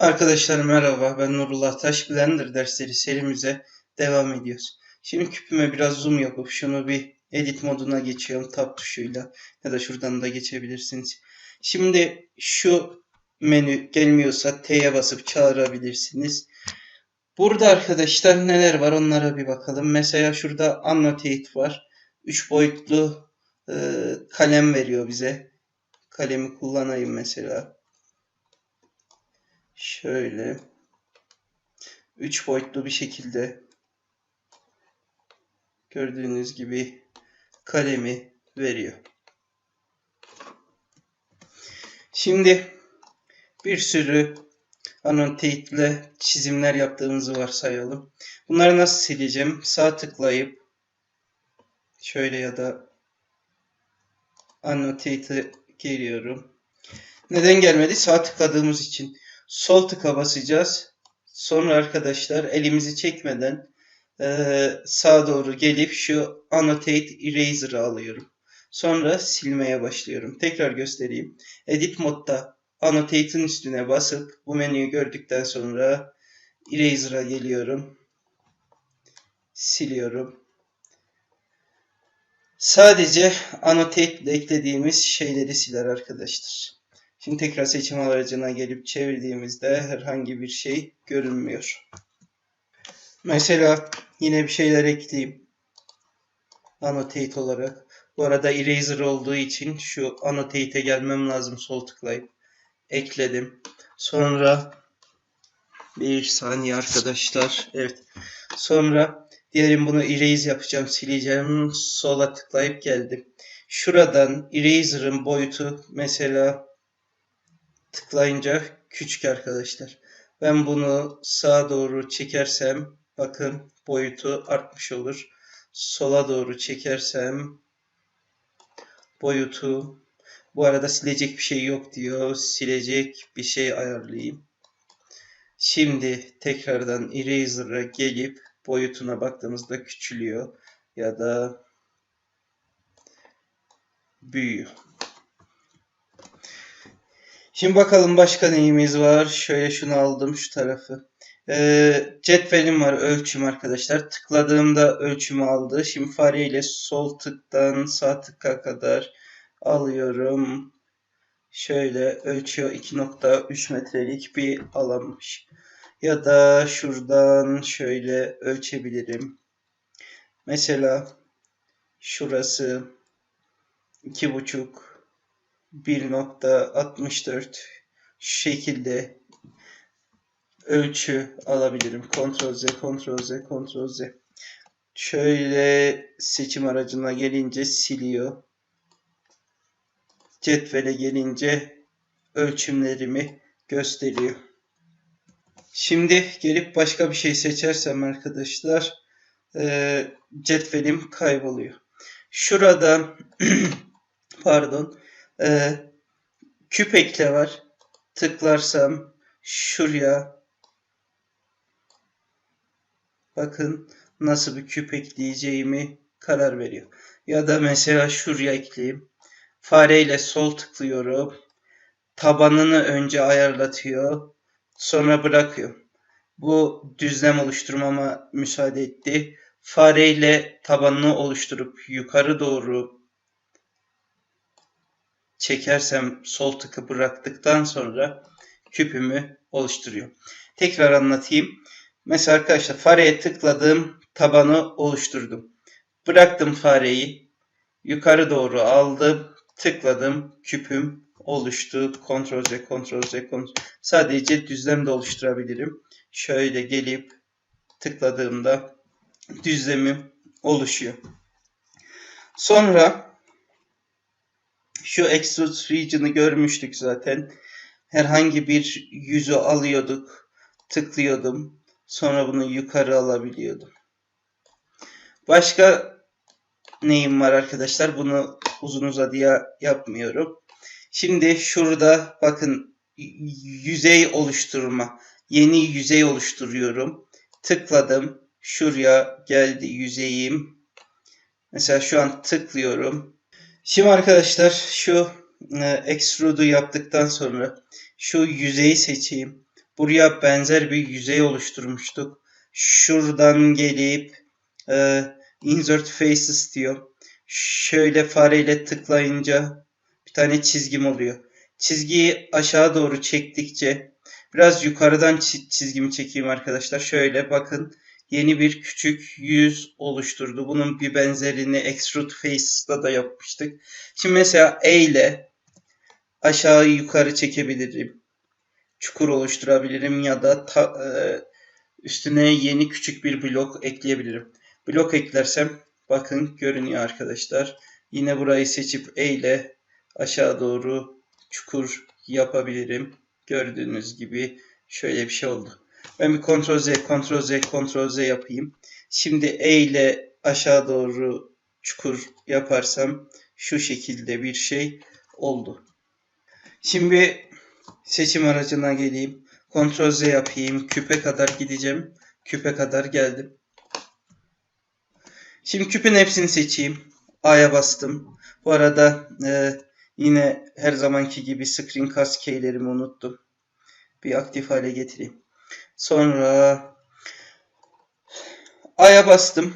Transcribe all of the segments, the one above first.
Arkadaşlar merhaba ben Nurullah Taş Blender dersleri serimize devam ediyoruz. Şimdi küpüme biraz zoom yapıp şunu bir edit moduna geçiyorum tab tuşuyla ya da şuradan da geçebilirsiniz. Şimdi şu menü gelmiyorsa T'ye basıp çağırabilirsiniz. Burada arkadaşlar neler var onlara bir bakalım. Mesela şurada annotate var. 3 boyutlu e, kalem veriyor bize. Kalemi kullanayım mesela. Şöyle. 3 boyutlu bir şekilde gördüğünüz gibi kalemi veriyor. Şimdi bir sürü annotate ile çizimler yaptığımızı varsayalım. Bunları nasıl sileceğim? Sağ tıklayıp şöyle ya da annotate'e geliyorum. Neden gelmedi? Sağ tıkladığımız için. Sol tıka basacağız. Sonra arkadaşlar elimizi çekmeden e, sağa doğru gelip şu Annotate Eraser'ı alıyorum. Sonra silmeye başlıyorum. Tekrar göstereyim. Edit modda Annotate'ın üstüne basıp bu menüyü gördükten sonra Eraser'a geliyorum. Siliyorum. Sadece Annotate eklediğimiz şeyleri siler arkadaşlar. Şimdi tekrar seçim aracına gelip çevirdiğimizde herhangi bir şey görünmüyor. Mesela yine bir şeyler ekleyeyim. Annotate olarak. Bu arada eraser olduğu için şu annotate'e gelmem lazım sol tıklayıp. Ekledim. Sonra bir saniye arkadaşlar. Evet. Sonra diyelim bunu erase yapacağım. Sileceğim. Sola tıklayıp geldim. Şuradan eraser'ın boyutu mesela tıklayınca küçük arkadaşlar. Ben bunu sağa doğru çekersem bakın boyutu artmış olur. Sola doğru çekersem boyutu bu arada silecek bir şey yok diyor. Silecek bir şey ayarlayayım. Şimdi tekrardan Eraser'a gelip boyutuna baktığımızda küçülüyor ya da büyüyor. Şimdi bakalım başka neyimiz var. Şöyle şunu aldım şu tarafı. Ee, cetvelim var ölçüm arkadaşlar. Tıkladığımda ölçümü aldı. Şimdi fareyle sol tıktan sağ tıka kadar alıyorum. Şöyle ölçüyor 2.3 metrelik bir alanmış. Ya da şuradan şöyle ölçebilirim. Mesela şurası 2.5 1.64 şu şekilde ölçü alabilirim. Ctrl Z, Ctrl Z, Ctrl Z. Şöyle seçim aracına gelince siliyor. Cetvele gelince ölçümlerimi gösteriyor. Şimdi gelip başka bir şey seçersem arkadaşlar e, cetvelim kayboluyor. Şurada pardon e, küp ekle var. Tıklarsam şuraya bakın nasıl bir küp ekleyeceğimi karar veriyor. Ya da mesela şuraya ekleyeyim. Fareyle sol tıklıyorum. Tabanını önce ayarlatıyor. Sonra bırakıyor. Bu düzlem oluşturmama müsaade etti. Fareyle tabanını oluşturup yukarı doğru çekersem sol tıkı bıraktıktan sonra küpümü oluşturuyor. Tekrar anlatayım. Mesela arkadaşlar fareye tıkladım, tabanı oluşturdum. Bıraktım fareyi, yukarı doğru aldım, tıkladım, küpüm oluştu. Ctrl Z, Ctrl Z, Ctrl Sadece düzlem de oluşturabilirim. Şöyle gelip tıkladığımda düzlemim oluşuyor. Sonra şu extrude region'ı görmüştük zaten. Herhangi bir yüzü alıyorduk. Tıklıyordum. Sonra bunu yukarı alabiliyordum. Başka neyim var arkadaşlar? Bunu uzun uzadıya yapmıyorum. Şimdi şurada bakın yüzey oluşturma. Yeni yüzey oluşturuyorum. Tıkladım. Şuraya geldi yüzeyim. Mesela şu an tıklıyorum. Şimdi arkadaşlar şu e, extrude'u yaptıktan sonra şu yüzeyi seçeyim. buraya benzer bir yüzey oluşturmuştuk. Şuradan gelip e, insert faces diyor. Şöyle fareyle tıklayınca bir tane çizgim oluyor. Çizgiyi aşağı doğru çektikçe biraz yukarıdan çi- çizgimi çekeyim arkadaşlar. Şöyle bakın yeni bir küçük yüz oluşturdu. Bunun bir benzerini Extrude Faces'da da yapmıştık. Şimdi mesela E ile aşağı yukarı çekebilirim. Çukur oluşturabilirim ya da ta- e, üstüne yeni küçük bir blok ekleyebilirim. Blok eklersem bakın görünüyor arkadaşlar. Yine burayı seçip E ile aşağı doğru çukur yapabilirim. Gördüğünüz gibi şöyle bir şey oldu. Ben bir Ctrl Z, Ctrl Z, Ctrl Z yapayım. Şimdi E ile aşağı doğru çukur yaparsam şu şekilde bir şey oldu. Şimdi seçim aracına geleyim. Ctrl Z yapayım. Küpe kadar gideceğim. Küpe kadar geldim. Şimdi küpün hepsini seçeyim. A'ya bastım. Bu arada e, yine her zamanki gibi screencast keylerimi unuttum. Bir aktif hale getireyim. Sonra A'ya bastım.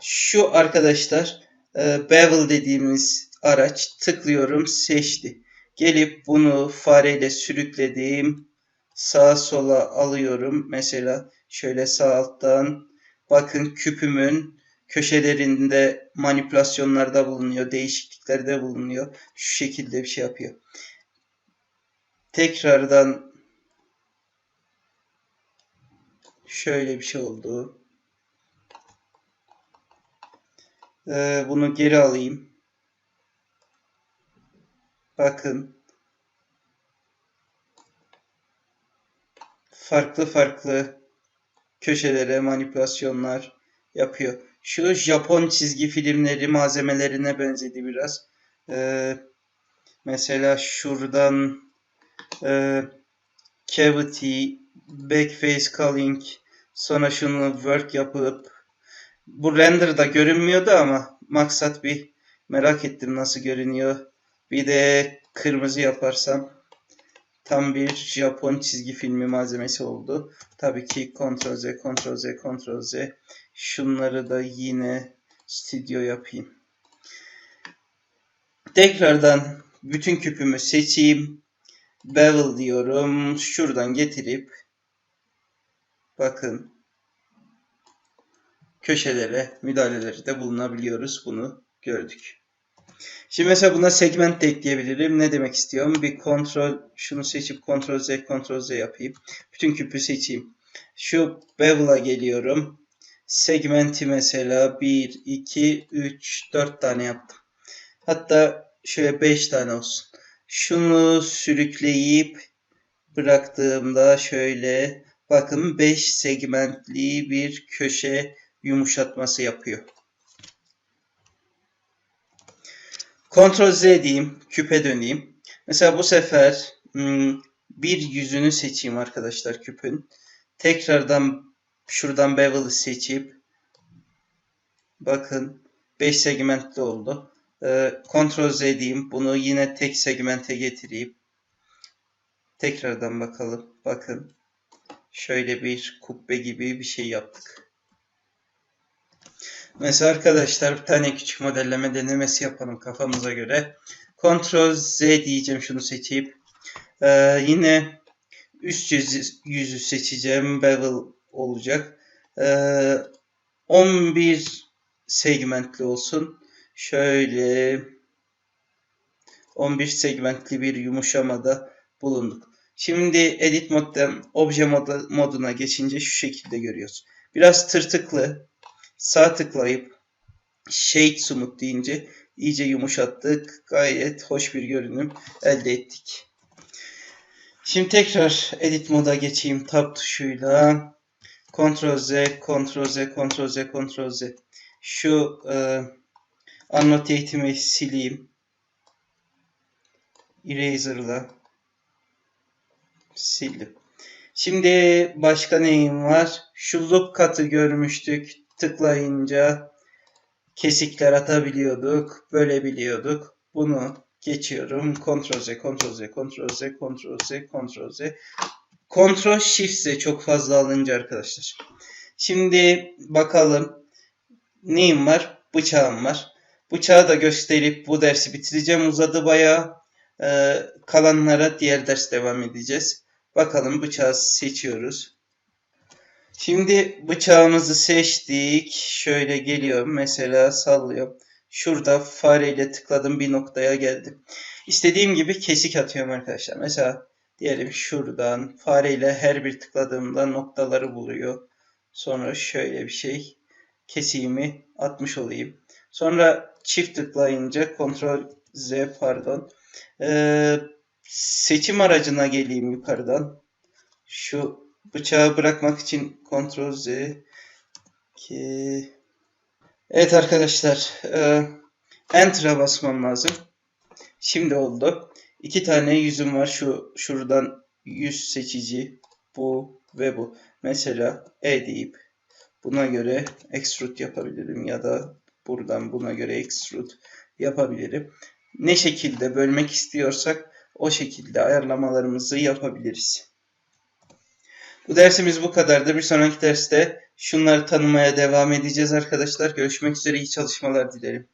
Şu arkadaşlar e, bevel dediğimiz araç tıklıyorum seçti. Gelip bunu fareyle sürükledim. Sağa sola alıyorum. Mesela şöyle sağ alttan bakın küpümün köşelerinde manipülasyonlarda bulunuyor. Değişikliklerde bulunuyor. Şu şekilde bir şey yapıyor. Tekrardan şöyle bir şey oldu. Ee, bunu geri alayım. Bakın. Farklı farklı köşelere manipülasyonlar yapıyor. Şu Japon çizgi filmleri malzemelerine benzedi biraz. Ee, mesela şuradan e, cavity, backface culling, sonra şunu work yapıp bu render'da görünmüyordu ama maksat bir merak ettim nasıl görünüyor. Bir de kırmızı yaparsam tam bir Japon çizgi filmi malzemesi oldu. Tabii ki Ctrl Z, Ctrl Z, Ctrl Z. Şunları da yine stüdyo yapayım. Tekrardan bütün küpümü seçeyim. Bevel diyorum. Şuradan getirip bakın köşelere müdahaleleri de bulunabiliyoruz. Bunu gördük. Şimdi mesela buna segment de ekleyebilirim. Ne demek istiyorum? Bir kontrol şunu seçip Ctrl Z Ctrl Z yapayım. Bütün küpü seçeyim. Şu bevel'a geliyorum. Segmenti mesela 1, 2, 3, 4 tane yaptım. Hatta şöyle 5 tane olsun. Şunu sürükleyip bıraktığımda şöyle bakın 5 segmentli bir köşe yumuşatması yapıyor. Ctrl Z diyeyim. Küpe döneyim. Mesela bu sefer hmm, bir yüzünü seçeyim arkadaşlar küpün. Tekrardan şuradan bevel'ı seçip bakın 5 segmentli oldu. Ee, Ctrl Z diyeyim. Bunu yine tek segmente getireyim. Tekrardan bakalım. Bakın. Şöyle bir kubbe gibi bir şey yaptık. Mesela arkadaşlar bir tane küçük modelleme denemesi yapalım kafamıza göre. Ctrl Z diyeceğim şunu seçip. Ee, yine üst yüzü seçeceğim. Bevel olacak. Ee, 11 segmentli olsun. Şöyle 11 segmentli bir yumuşamada bulunduk. Şimdi edit moddan obje modu, moduna geçince şu şekilde görüyoruz. Biraz tırtıklı. Sağ tıklayıp Shade Smooth deyince iyice yumuşattık. Gayet hoş bir görünüm elde ettik. Şimdi tekrar edit moda geçeyim tab tuşuyla. Ctrl Z, Ctrl Z, Ctrl Z, Ctrl Z. Şu e, annotate'imi sileyim. Eraser'la sildim. Şimdi başka neyim var? Şu loop katı görmüştük. Tıklayınca kesikler atabiliyorduk. Bölebiliyorduk. Bunu geçiyorum. Ctrl Z, Ctrl Z, Ctrl Z, Ctrl Z, Ctrl Z. Ctrl Shift çok fazla alınca arkadaşlar. Şimdi bakalım neyim var? Bıçağım var. Bıçağı da gösterip bu dersi bitireceğim. Uzadı bayağı. Ee, kalanlara diğer ders devam edeceğiz. Bakalım bıçağı seçiyoruz. Şimdi bıçağımızı seçtik. Şöyle geliyorum. Mesela sallıyorum. Şurada fareyle tıkladım bir noktaya geldim. İstediğim gibi kesik atıyorum arkadaşlar. Mesela diyelim şuradan fareyle her bir tıkladığımda noktaları buluyor. Sonra şöyle bir şey kesiğimi atmış olayım. Sonra çift tıklayınca Ctrl Z pardon. Ee, seçim aracına geleyim yukarıdan. Şu bıçağı bırakmak için Ctrl Z ki Evet arkadaşlar e, Enter'a basmam lazım. Şimdi oldu. İki tane yüzüm var. Şu şuradan yüz seçici bu ve bu. Mesela E deyip buna göre extrude yapabilirim ya da buradan buna göre extrude yapabilirim. Ne şekilde bölmek istiyorsak o şekilde ayarlamalarımızı yapabiliriz. Bu dersimiz bu kadardı. Bir sonraki derste şunları tanımaya devam edeceğiz arkadaşlar. Görüşmek üzere. iyi çalışmalar dilerim.